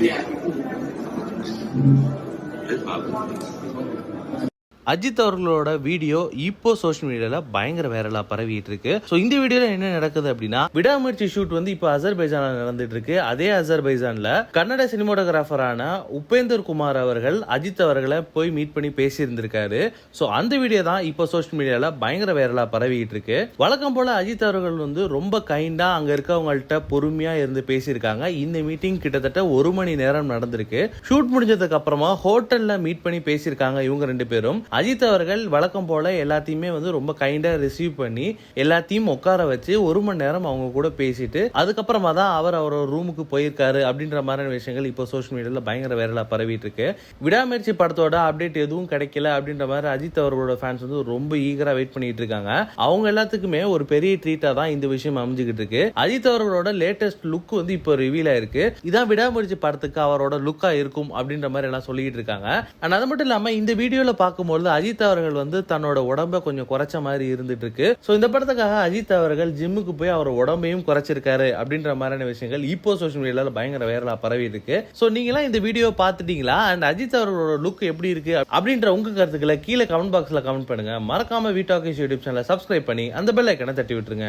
Yeah. Ajith அவர்களோட video இப்போ social மீடியால பயங்கர வைரலா பரவிட்டு இருக்கு ஸோ இந்த வீடியோல என்ன நடக்குது அப்படின்னா விடாமுயற்சி ஷூட் வந்து இப்போ அசர்பைஜான்ல நடந்துட்டு இருக்கு அதே அசர்பைஜான்ல கன்னட சினிமோட்டோகிராஃபரான உபேந்தர் குமார் அவர்கள் அஜித் அவர்களை போய் மீட் பண்ணி பேசியிருந்திருக்காரு. ஸோ அந்த வீடியோ தான் இப்போ சோஷியல் மீடியால பயங்கர வைரலா பரவிட்டு இருக்கு வழக்கம் போல அஜித் அவர்கள் வந்து ரொம்ப கைண்டா அங்க இருக்கவங்கள்ட்ட பொறுமையா இருந்து பேசியிருக்காங்க. இந்த மீட்டிங் கிட்டத்தட்ட ஒரு மணி நேரம் நடந்திருக்கு. ஷூட் முடிஞ்சதுக்கு அப்புறமா ஹோட்டல்ல மீட் பண்ணி பேசியிருக்காங்க இவங்க ரெண்டு பேரும். அஜித் அவர்கள் வழக்கம் போல எல்லாத்தையுமே வந்து ரொம்ப கைண்டா ரிசீவ் பண்ணி எல்லாத்தையும் உட்கார வச்சு ஒரு மணி நேரம் அவங்க கூட பேசிட்டு அதுக்கப்புறமா தான் அவர் அவரோட ரூமுக்கு போயிருக்காரு அப்படின்ற மாதிரியான விஷயங்கள் இப்போ சோஷியல் மீடியால பயங்கர வைரலா பரவிட்டு இருக்கு. விடாமுயற்சி படத்தோட அப்டேட் எதுவும் கிடைக்கல அப்படின்ற மாதிரி அஜித் அவர்களோட ஃபேன்ஸ் வந்து ரொம்ப ஈகரா வெயிட் பண்ணிட்டு இருக்காங்க. அவங்க எல்லாத்துக்குமே ஒரு பெரிய ட்ரீட்டா தான் இந்த விஷயம் அமைஞ்சுக்கிட்டு இருக்கு. அஜித் அவர்களோட லேட்டஸ்ட் லுக் வந்து இப்போ ரிவீல் ஆயிருக்கு. இதான் விடாமுயற்சி படத்துக்கு அவரோட லுக்கா இருக்கும் அப்படின்ற மாதிரி எல்லாம் சொல்லிட்டு இருக்காங்க. அண்ட் அது மட்டும் இல்லாம இந்த வீடியோல பார்க்கும்போது அஜித் அவர்கள் வந்து தன்னோட உடம்ப கொஞ்சம் குறைச்ச மாதிரி இருந்துட்டு இருக்கு ஸோ இந்த படத்துக்காக அஜித் அவர்கள் ஜிம்முக்கு போய் அவர் உடம்பையும் குறைச்சிருக்காரு அப்படின்ற மாதிரியான விஷயங்கள் இப்போ சோஷியல் மீடியால பயங்கர வைரலா பரவி இருக்கு ஸோ நீங்களாம் இந்த வீடியோ பார்த்துட்டீங்களா? அண்ட் அஜித் அவர்களோட லுக் எப்படி இருக்கு? அப்படின்ற உங்க கருத்துக்களை கீழே கமெண்ட் பாக்ஸ்ல கமெண்ட் பண்ணுங்க. மறக்காம வீட்டாக்கேஷ் யூடியூப் சேனலை சப்ஸ்கிரைப் பண்ணி அந்த பெல் ஐக்கனை தட்டி விட்டுருங்க.